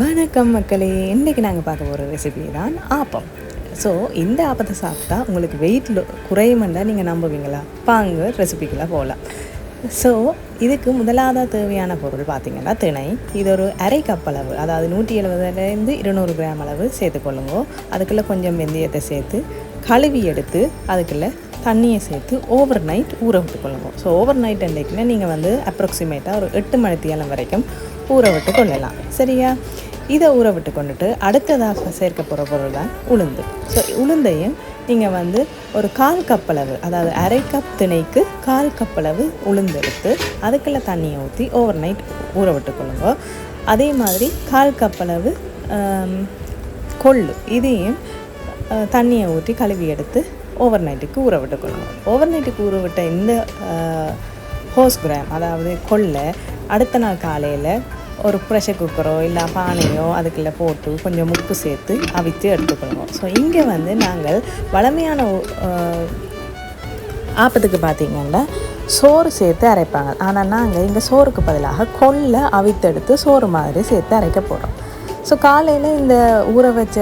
வணக்கம் மக்களே. இன்றைக்கி நாங்கள் பார்க்க போகிற ரெசிபி தான் ஆப்பம். ஸோ இந்த ஆப்பத்தை சாப்பிட்டா உங்களுக்கு வெயிட் குறையுமெண்டா நீங்கள் நம்புவீங்களா? பாங்க ரெசிபிக்கெல்லாம் போகலாம் ஸோ இதுக்கு முதலாவதாக தேவையான பொருள் பார்த்திங்கன்னா திணை. இது ஒரு அரை கப் அளவு அதாவது நூற்றி எழுபதுலேருந்து இருநூறு கிராம் அளவு சேர்த்துக்கொள்ளுங்க. அதுக்குள்ளே கொஞ்சம் வெந்தயத்தை சேர்த்து கழுவி எடுத்து அதுக்குள்ளே தண்ணியை சேர்த்து ஓவர் நைட் ஊற விட்டுக்கொள்ளுங்க ஸோ ஓவர் நைட் அன்றைக்குன்னா நீங்கள் வந்து அப்ராக்சிமேட்டாக ஒரு எட்டு மணித்தியாலம் வரைக்கும் ஊற விட்டு கொள்ளலாம். சரியா? இதை ஊற விட்டு கொண்டுட்டு அடுத்ததாக சேர்க்க போகிற பொருள் தான் உளுந்து. ஸோ உளுந்தையும் நீங்கள் வந்து ஒரு கால் கப்பளவு அதாவது அரை கப் திணைக்கு கால் கப்பளவு உளுந்து எடுத்து அதுக்குள்ளே தண்ணியை ஊற்றி ஓவர் நைட் ஊற விட்டு கொள்ளுங்க அதே மாதிரி கால் கப்பளவு கொள்ளு இதையும் தண்ணியை ஊற்றி கழுவி எடுத்து ஓவர் நைட்டுக்கு ஊற விட்டுக்கொள்ளுங்க ஓவர் நைட்டுக்கு ஊற விட்ட இந்த ஹோஸ் கிராம் அதாவது கொள்ளை அடுத்த நாள் காலையில் ஒரு ப்ரெஷர் குக்கரோ இல்லை பானையோ அதுக்குள்ளே போட்டு கொஞ்சம் உப்பு சேர்த்து அவித்து எடுத்துக்கொள்வோம் ஸோ இங்கே வந்து நாங்கள் வளமையான ஆப்பத்துக்கு பார்த்தீங்கன்னா சோறு சேர்த்து அரைப்பாங்க. ஆனால் நாங்கள் இங்கே சோறுக்கு பதிலாக கொள்ளை அவித்தெடுத்து சோறு மாதிரி சேர்த்து அரைக்க போகிறோம் ஸோ காலையில் இந்த ஊற வச்ச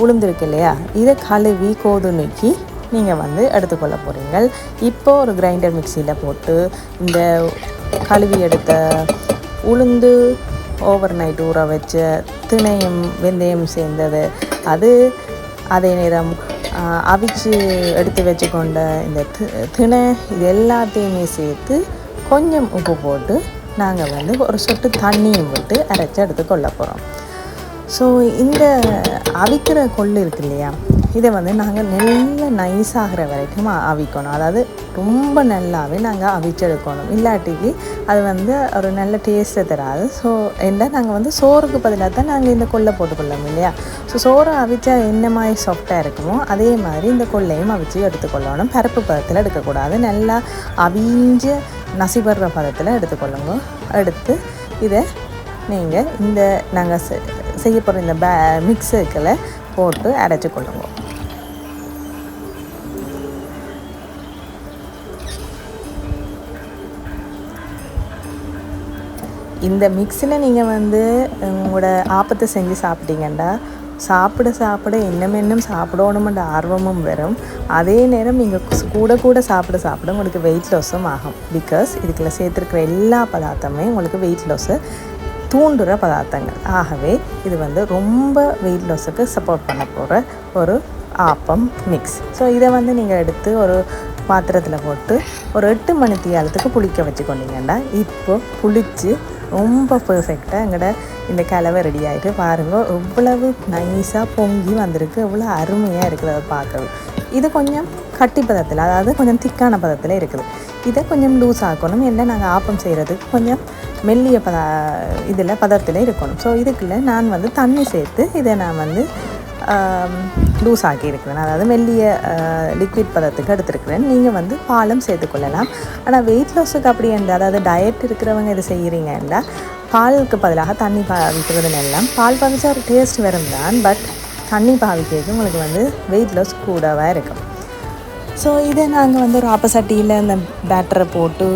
உளுந்துருக்கு இல்லையா இதை கழுவி கோதுமைக்கு நீங்கள் வந்து எடுத்துக்கொள்ள போகிறீங்கள் இப்போ ஒரு கிரைண்டர் மிக்சியில் போட்டு இந்த கழுவி எடுத்த உளுந்து ஓவர் நைட் ஊற வச்ச திணையும் வெந்தயம் சேர்ந்தது. அது அதே நேரம் அவிச்சு எடுத்து வச்சுக்கொண்ட இந்த தி- திணை இது எல்லாத்தையுமே சேர்த்து கொஞ்சம் உப்பு போட்டு நாங்கள் வந்து ஒரு சொட்டு தண்ணியும் விட்டு அரைச்சி எடுத்து கொள்ள போகிறோம் ஸோ இந்த அவிக்கிற கொள்ளு இருக்கு இல்லையா இதை வந்து நாங்கள் நல்ல நைஸ் ஆகிற வரைக்கும் அவிக்கணும். அதாவது ரொம்ப நல்லாவே நாங்கள் அவிச்செடுக்கணும். இல்லாட்டிக்கு அது வந்து ஒரு நல்ல டேஸ்ட்டை தராது. ஸோ என்ன நாங்கள் வந்து சோறுக்கு பதிலாக தான் நாங்கள் இந்த கொள்ளை போட்டுக்கொள்ளோம் இல்லையா? ஸோ சோறை அவிச்சா என்ன மாதிரி சாஃப்டாக இருக்குமோ அதே மாதிரி இந்த கொள்ளையும் அவிச்சு எடுத்துக்கொள்ளணும். பருப்பு பதத்தில் எடுக்கக்கூடாது. நல்லா அவிஞ்ச நசிபடுற பதத்தில் எடுத்துக்கொள்ளுங்க. எடுத்து இதை நீங்கள் இந்த நாங்கள் செய்ய போகிற இந்த பே மிக்ஸுக்கில் போட்டு அரைச்சி கொள்ளுங்க. இந்த மிக்ஸில் நீங்கள் வந்து உங்களோட ஆப்பத்தை செஞ்சு சாப்பிட்டீங்கண்டா சாப்பிட சாப்பிட இன்னும் இன்னும் சாப்பிடணுமென்ற ஆர்வமும் வரும். அதே நேரம் நீங்கள் கூட கூட சாப்பிட சாப்பிட உங்களுக்கு வெயிட் லாஸும் ஆகும். பிகாஸ் இதுக்குள்ள சேர்த்துருக்கிற எல்லா பதார்த்தமே உங்களுக்கு வெயிட் லாஸை தூண்டுற பதார்த்தங்கள். ஆகவே இது வந்து ரொம்ப வெயிட் லாஸுக்கு சப்போர்ட் பண்ண போகிற ஒரு ஆப்பம் மிக்ஸ் ஸோ இதை வந்து நீங்கள் எடுத்து ஒரு பாத்திரத்தில் போட்டு ஒரு எட்டு மணி தீயாலத்துக்கு புளிக்க வச்சுக்கொண்டீங்கன்னா இப்போ புளித்து ரொம்ப பர்ஃபெக்டாக எங்களோட இந்த கலவை ரெடி ஆகிட்டு பாருங்கள் எவ்வளவு நைஸாக பொங்கி வந்திருக்கு. எவ்வளோ அருமையாக இருக்குது அதை பார்க்கவே. இது கொஞ்சம் கட்டி பதத்தில் அதாவது கொஞ்சம் திக்கான பதத்தில் இருக்குது. இதை கொஞ்சம் லூஸ் ஆக்கணும். என்ன நாங்கள் ஆப்பம் செய்கிறதுக்கு கொஞ்சம் மெல்லிய பத இதில் பதத்தில் இருக்கணும். ஸோ இதுக்குள்ள நான் வந்து தண்ணி சேர்த்து இதை நான் வந்து லூஸ் ஆக்கியிருக்கிறேன் அதாவது மெல்லிய லிக்விட் பதத்துக்கு எடுத்துருக்கிறேன். நீங்கள் வந்து பாலும் சேர்த்துக்கொள்ளலாம் ஆனால் வெயிட் லாஸுக்கு அப்படி என்றால் அதாவது டயட் இருக்கிறவங்க இது என்றால் பாலுக்கு பதிலாக தண்ணி பாவிக்கிறது எல்லாம் பால் பாவிச்சா ஒரு டேஸ்ட் வரும் தான் பட் தண்ணி பாவிக்கிறது உங்களுக்கு வந்து வெயிட் லாஸ் கூடவாக இருக்கும். ஸோ இதை நாங்கள் வந்து ஒரு ஆப்பசட்டியில் இந்த பேட்டரை போட்டு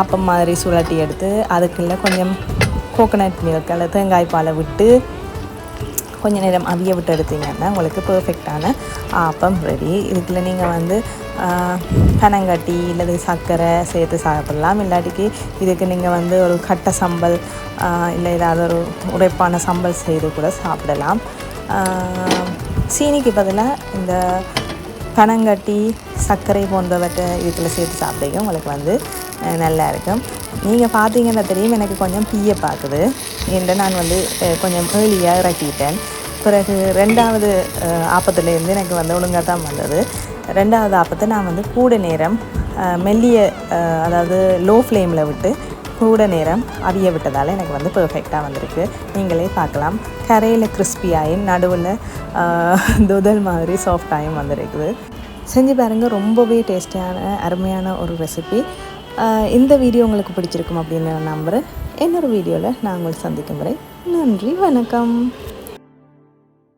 ஆப்பம் மாதிரி சுழட்டி எடுத்து அதுக்குள்ளே கொஞ்சம் கோகோனட் மில்க் அல்லது தேங்காய் பாலை விட்டு கொஞ்சம் நேரம் அவிய விட்டு எடுத்தீங்கன்னா உங்களுக்கு பர்ஃபெக்டான ஆப்பம் ரெடி இதுக்குள்ள நீங்கள் வந்து பனங்கட்டி இல்லது சர்க்கரை சேர்த்து சாப்பிடலாம். இல்லாட்டிக்கு இதுக்கு நீங்கள் வந்து ஒரு கட்டை சம்பல் இல்லை ஏதாவது ஒரு உடைப்பான சம்பல் செய்து கூட சாப்பிடலாம். சீனிக்கு பதிலாக இந்த பனங்கட்டி சர்க்கரை போன்றவற்றை வீட்டில் சேர்த்து சாப்பிட்டீங்க உங்களுக்கு வந்து நல்லா இருக்கும். நீங்கள் பார்த்தீங்கன்னா தெரியும் எனக்கு கொஞ்சம் பீய பார்க்குது. என்று நான் வந்து கொஞ்சம் ஏர்லியாக இறக்கிட்டேன். பிறகு ரெண்டாவது ஆப்பத்துலேருந்து எனக்கு வந்து ஒழுங்காக தான் வந்தது. ரெண்டாவது ஆப்பத்தை நான் வந்து கூட நேரம் மெல்லிய அதாவது லோ ஃப்ளேமில் விட்டு கூட நேரம் அவிய விட்டதால் எனக்கு வந்து பர்ஃபெக்டாக வந்திருக்கு. நீங்களே பார்க்கலாம். கரையில் கிறிஸ்பியாயும் நடுவில் துதல் மாதிரி சாஃப்டாயும் வந்திருக்குது. செஞ்சு பாருங்கள் ரொம்பவே டேஸ்டியான அருமையான ஒரு ரெசிபி இந்த வீடியோ உங்களுக்கு பிடிச்சிருக்கும் அப்படின்னு நான் நம்புகிறேன் இன்னொரு வீடியோவில் நான் உங்களை சந்திக்கும் வரை நன்றி வணக்கம்.